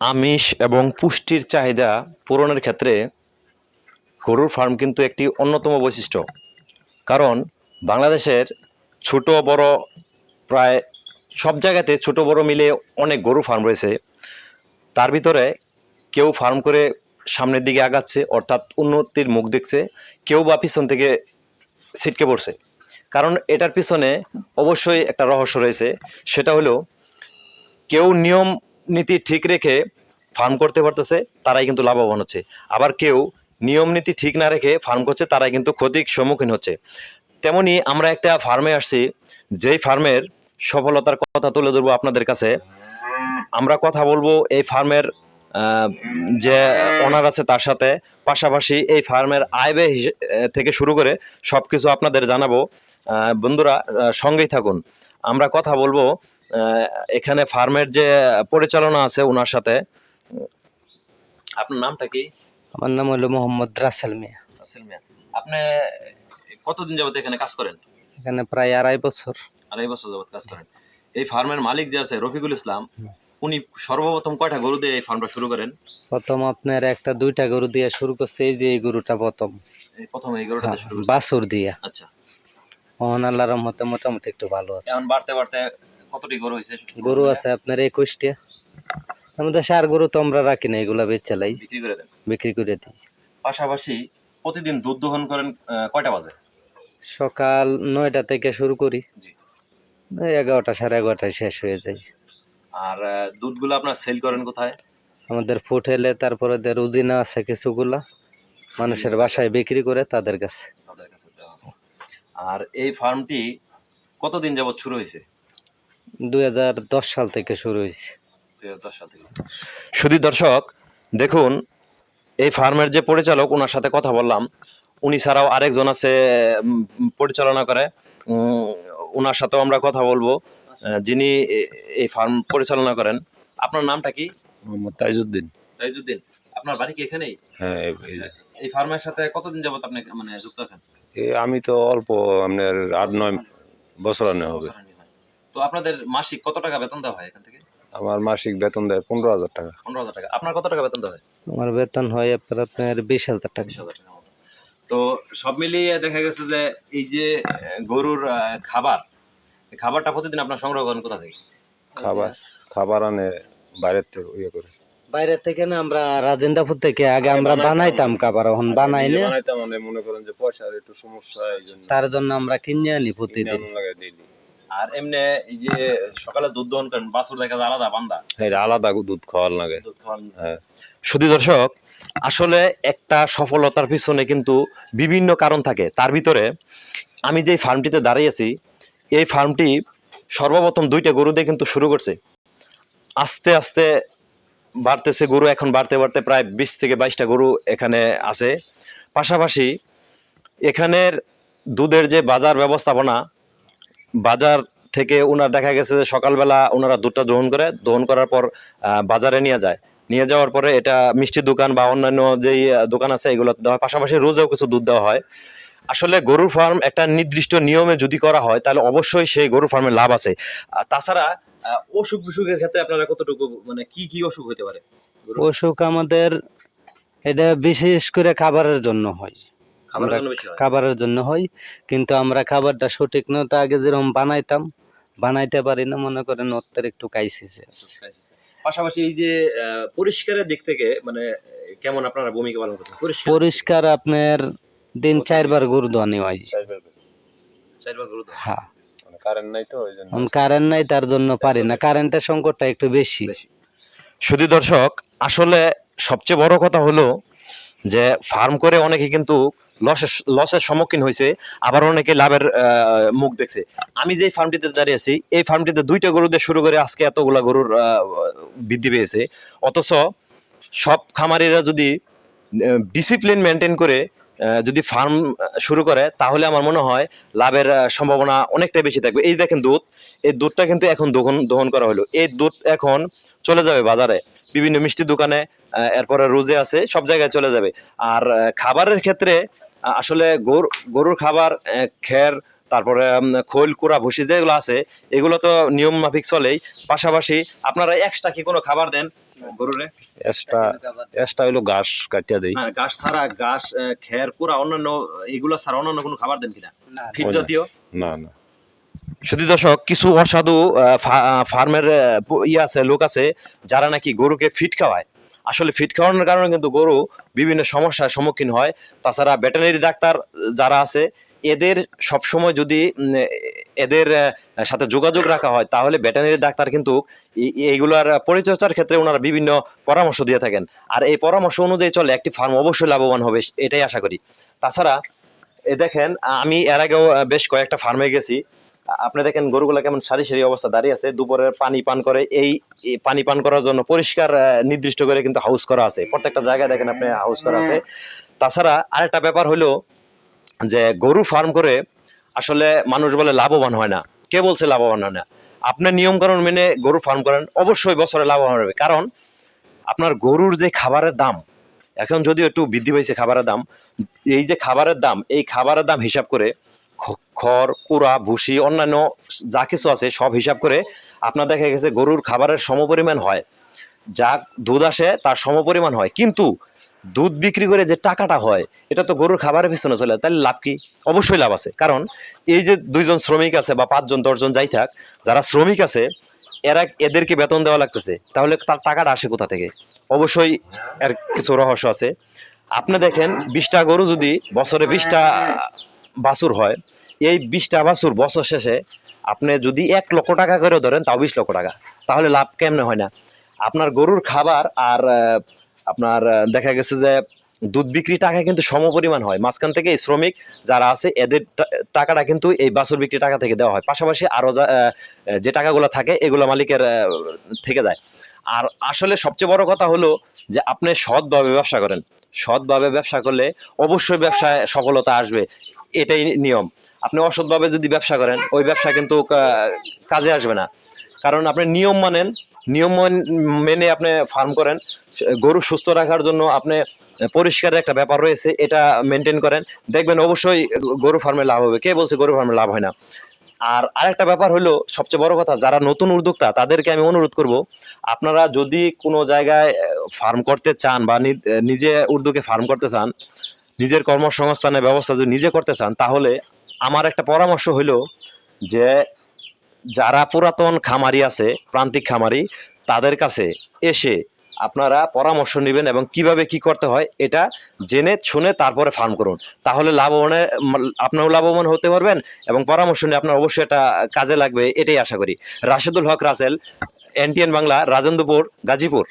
আমিষ এবং পুষ্টির চাহিদা পূরণের ক্ষেত্রে গরুর ফার্ম কিন্তু একটি অন্যতম বৈশিষ্ট্য। কারণ বাংলাদেশের ছোট বড় প্রায় সব জায়গাতে ছোট বড় মিলে অনেক গরু ফার্ম রয়েছে। তার ভিতরে কেউ ফার্ম করে সামনের দিকে আগাচ্ছে, অর্থাৎ উন্নতির মুখ দেখছে, কেউ বা পিছন থেকে ছিটকে পড়ছে। কারণ এটার পিছনে অবশ্যই একটা রহস্য রয়েছে, সেটা হলো কেউ নিয়ম নীতি ঠিক রেখে ফার্ম করতে পারতেছে, তারাই কিন্তু লাভবান হচ্ছে। আবার কেউ নিয়ম নীতি ঠিক না রেখে ফার্ম করছে, তারাই কিন্তু ক্ষতির সম্মুখীন হচ্ছে। তেমনি আমরা একটা ফার্মে আসছি, যেই ফার্মের সফলতার কথা তুলে ধরবো আপনাদের কাছে। আমরা কথা বলব এই ফার্মের যে ওনার আছে তার সাথে। পাশাপাশি এই ফার্মের আয় ব্যয় থেকে শুরু করে সব কিছু আপনাদের জানাব। বন্ধুরা সঙ্গেই থাকুন। আমরা কথা বলব এখানে ফার্মের যে পরিচালনা আছে ওনার সাথে আপনার নামটা কি? আমার নাম হলো মোহাম্মদ রাসেল মিয়া। আসিল মিয়া। আপনি কতদিন যাবত এখানে কাজ করেন? এখানে প্রায় আড়াই বছর। আড়াই বছর যাবত কাজ করেন। এই ফার্মের মালিক যে আছে রফিকুল ইসলাম উনি সর্বপ্রথম কয়টা গরু দিয়ে এই ফার্মটা শুরু করেন? প্রথম আপনার একটা দুইটা গরু দিয়ে শুরু করছে এই যে এই গরুটা প্রথম। প্রথম এই গরুটা দিয়ে শুরু। বাছুর দিয়া। আচ্ছা। মোহন আল্লাহ রহমতে মোটামুটি একটু ভালো আছে। এখন বাড়তে বাড়তে কতটি গরু হয়েছে? গরু আছে আপনার একুশটা। আমাদের সার গরু তো আমরা রাখি না এগুলা বেচে লাই। বিক্রি করে দেন। বিক্রি করে দিই। পাশাপাশি প্রতিদিন দুধ দহন করেন কয়টা বাজে? সকাল নয়টা থেকে শুরু করি। এগারোটা সাড়ে এগারোটায় শেষ হয়ে যায়। আর দুধগুলো আপনার সেল করেন কোথায়? আমাদের ফুট এলে তারপরে দের উদিনা আছে কিছুগুলা। মানুষের বাসায় বিক্রি করে তাদের কাছে। আর এই ফার্মটি কতদিন যাবত শুরু হয়েছে? দুই হাজার দশ সাল থেকে শুরু হয়েছে। শুধু দর্শক দেখুন এই ফার্মের যে পরিচালক ওনার সাথে কথা বললাম। উনি ছাড়াও আরেকজন আছে পরিচালনা করে। ওনার সাথেও আমরা কথা বলব। যিনি এই ফার্ম পরিচালনা করেন। আপনার নামটা কি? মোহাম্মদ তাইজুদ্দিন। তাইজুদ্দিন আপনার বাড়ি কি এখানেই? হ্যাঁ এই- আচ্ছা, ফার্মের সাথে কতদিন যাবত আপনি মানে যুক্ত আছেন? আমি তো অল্প আপনার আট নয় বছর আনে হবে। তো আপনাদের মাসিক কত টাকা বেতন দেওয়া হয় এখান থেকে? আমার মাসিক বেতন দেয় পনেরো হাজার টাকা। পনেরো হাজার টাকা। আপনার কত টাকা বেতন দেওয়া হয়? আমার বেতন হয় আপনার আপনার বিশ হাজার টাকা। বিশ হাজার টাকা তো সব মিলিয়ে দেখা গেছে যে এই যে গরুর খাবার খাবারটা প্রতিদিন আপনার সংগ্রহ করেন কোথা থেকে? খাবার খাবার আনে বাইরের থেকে ইয়ে করে। বাইরে থেকে না আমরা রাজেন্দ্রপুর থেকে আগে আমরা বানাইতাম খাবার এখন বানাই না। বানাইতাম মানে মনে করেন যে পয়সার একটু সমস্যা তার জন্য আমরা কিনে আনি প্রতিদিন। আর এমনি এই যে সকালে দুধ দহন করেন বাছুর দেখা যায় আলাদা বান্দা। এই আলাদা দুধ খাওয়ার লাগে। দুধ হ্যাঁ। শুধু দর্শক আসলে একটা সফলতার পিছনে কিন্তু বিভিন্ন কারণ থাকে। তার ভিতরে আমি যেই ফার্মটিতে দাঁড়িয়েছি এই ফার্মটি সর্বপ্রথম দুইটা গরু দিয়ে কিন্তু শুরু করছে। আস্তে আস্তে বাড়তেছে গরু এখন বাড়তে বাড়তে প্রায় বিশ থেকে বাইশটা গরু এখানে আছে। পাশাপাশি এখানের দুধের যে বাজার ব্যবস্থাপনা বাজার থেকে ওনার দেখা গেছে যে সকালবেলা ওনারা দুধটা দহন করে, দহন করার পর বাজারে নিয়ে যায়। নিয়ে যাওয়ার পরে এটা মিষ্টি দোকান বা অন্যান্য যেই দোকান আছে, এগুলো দেওয়া হয় পাশাপাশি রোজেও কিছু দুধ দেওয়া হয়। আসলে গরুর ফার্ম একটা নির্দিষ্ট নিয়মে যদি করা হয়, তাহলে অবশ্যই সেই গরুর ফার্মে লাভ আছে। তাছাড়া অসুখ বিসুখের ক্ষেত্রে আপনারা কতটুকু মানে কি কি অসুখ হতে পারে? অসুখ আমাদের এটা বিশেষ করে খাবারের জন্য হয়। খাবারের জন্য হয়? হয় কিন্তু আমরা খাবারটা সঠিক মতো আগে যেরকম বানাইতাম বানাইতে পারি না মনে করেন ওর একটু কাইসিছে পাশাপাশি এই যে পরিষ্কারের দিক থেকে মানে কেমন আপনারা ভূমিকা পালন করছেন? পরিষ্কার। পরিষ্কার আপনার দিন চারবার গরু দোয়ানি হয়। চারবার গরু হ্যাঁ। মানে নাই তো কারেন্ট নাই তার জন্য পারি না। কারেন্টের সংকটটা একটু বেশি। শুধু দর্শক আসলে সবচেয়ে বড় কথা হলো যে ফার্ম করে অনেকে কিন্তু লসের লসের সম্মুখীন হয়েছে, আবার অনেকে লাভের মুখ দেখছে। আমি যে ফার্মটিতে দাঁড়িয়েছি এই ফার্মটিতে দুইটা গরু দিয়ে শুরু করে আজকে এতগুলা গরুর বৃদ্ধি পেয়েছে। অথচ সব খামারিরা যদি ডিসিপ্লিন মেনটেন করে যদি ফার্ম শুরু করে, তাহলে আমার মনে হয় লাভের সম্ভাবনা অনেকটাই বেশি থাকবে। এই দেখেন দুধ, এই দুধটা কিন্তু এখন দোহন দোহন করা হলো। এই দুধ এখন চলে যাবে বাজারে। বিভিন্ন মিষ্টি দোকানে এরপরে রোজে আছে সব জায়গায় চলে যাবে। আর খাবারের ক্ষেত্রে আসলে গরু গরুর খাবার খের তারপরে খোল কুড়া ভুসি যেগুলো আছে এগুলো তো নিয়ম মাফিক চলেই। পাশাপাশি আপনারা এক্সট্রা কি কোনো খাবার দেন গরুরে? এক্সট্রা এক্সট্রা হইল ঘাস কাটিয়া দেই। হ্যাঁ ঘাস ছাড়া ঘাস খের কুড়া অন্যান্য এগুলো ছাড়া অন্যান্য কোনো খাবার দেন কিনা? ফিট জাতীয়? না না। শুধু দর্শক কিছু অসাধু ফার্মের ইয়ে আছে লোক আছে যারা নাকি গরুকে ফিট খাওয়ায়। আসলে ফিট খাওয়ানোর কারণে কিন্তু গরু বিভিন্ন সমস্যার সম্মুখীন হয়। তাছাড়া ভেটেনারি ডাক্তার যারা আছে, এদের সবসময় যদি এদের সাথে যোগাযোগ রাখা হয়, তাহলে ভেটেনারি ডাক্তার কিন্তু এই- এইগুলার পরিচর্যার ক্ষেত্রে ওনারা বিভিন্ন পরামর্শ দিয়ে থাকেন। আর এই পরামর্শ অনুযায়ী চলে একটি ফার্ম অবশ্যই লাভবান হবে, এটাই আশা করি। তাছাড়া, এ দেখেন, আমি এর আগেও বেশ কয়েকটা ফার্মে গেছি। আপনি দেখেন গরুগুলো কেমন সারি সারি অবস্থা দাঁড়িয়ে আছে দুপুরের পানি পান করে এই পানি পান করার জন্য পরিষ্কার নির্দিষ্ট করে কিন্তু হাউস করা আছে। প্রত্যেকটা জায়গায় দেখেন আপনি হাউস করা আছে। তাছাড়া আরেকটা ব্যাপার হলো যে গরু ফার্ম করে আসলে মানুষ বলে লাভবান হয় না। কে বলছে লাভবান হয় না? আপনার নিয়মকানুন মেনে গরু ফার্ম করেন, অবশ্যই বছরে লাভবান হবে। কারণ আপনার গরুর যে খাবারের দাম, এখন যদিও একটু বৃদ্ধি পাইছে খাবারের দাম, এই যে খাবারের দাম, এই খাবারের দাম হিসাব করে খড়, কুড়া, ভুসি, অন্যান্য যা কিছু আছে, সব হিসাব করে আপনার দেখা গেছে গরুর খাবারের সমপরিমাণ হয়। যা দুধ আসে, তার সমপরিমাণ হয়। কিন্তু দুধ বিক্রি করে যে টাকাটা হয়, এটা তো গরুর খাবারের পিছনে চলে। তাহলে লাভ কি? অবশ্যই লাভ আছে। কারণ এই যে দুইজন শ্রমিক আছে বা পাঁচজন, দশজন যাই থাক, যারা শ্রমিক আছে, এরা এদেরকে বেতন দেওয়া লাগতেছে। তাহলে তার টাকাটা আসে কোথা থেকে? অবশ্যই এর কিছু রহস্য আছে। আপনি দেখেন, বিশটা গরু যদি বছরে বিশটা বাছুর হয় এই বিশটা বাছুর বছর শেষে আপনি যদি এক লক্ষ টাকা করে ধরেন, তাও বিশ লক্ষ টাকা। তাহলে লাভ কেমনে হয় না? আপনার গরুর খাবার আর আপনার দেখা গেছে যে দুধ বিক্রি টাকা কিন্তু সমপরিমাণ হয়। মাঝখান থেকে এই শ্রমিক যারা আছে, এদের টাকাটা কিন্তু এই বাছুর বিক্রি টাকা থেকে দেওয়া হয়। পাশাপাশি আরও যা যে টাকাগুলো থাকে, এগুলো মালিকের থেকে যায়। আর আসলে সবচেয়ে বড় কথা হলো যে আপনি সৎভাবে ব্যবসা করেন। সৎভাবে ব্যবসা করলে অবশ্যই ব্যবসায় সফলতা আসবে। এটাই নিয়ম। আপনি অসৎভাবে যদি ব্যবসা করেন, ওই ব্যবসা কিন্তু কাজে আসবে না। কারণ আপনি নিয়ম মানেন, নিয়ম মান- আপনি ফার্ম করেন, গরু সুস্থ রাখার জন্য আপনি পরিষ্কারের একটা ব্যাপার রয়েছে, এটা মেনটেন করেন। দেখবেন অবশ্যই গরু ফার্মে লাভ হবে। কে বলছে গরু ফার্মে লাভ হয় না? আর আরেকটা ব্যাপার হলো, সবচেয়ে বড় কথা, যারা নতুন উদ্যোক্তা, তাদেরকে আমি অনুরোধ করব, আপনারা যদি কোনো জায়গায় ফার্ম করতে চান বা নিজে উদ্যোগে ফার্ম করতে চান, নিজের কর্মসংস্থানের ব্যবস্থা যদি নিজে করতে চান, তাহলে আমার একটা পরামর্শ হলো যে যারা পুরাতন খামারি আছে, প্রান্তিক খামারি, তাদের কাছে এসে আপনারা পরামর্শ নেবেন এবং কীভাবে কি করতে হয় এটা জেনে শুনে তারপরে ফার্ম করুন। তাহলে লাভবানের আপনিও লাভবান হতে পারবেন এবং পরামর্শ নিয়ে আপনার অবশ্যই এটা কাজে লাগবে, এটাই আশা করি। রাশেদুল হক রাসেল, এনটিএন বাংলা, রাজেন্দ্রপুর, গাজীপুর।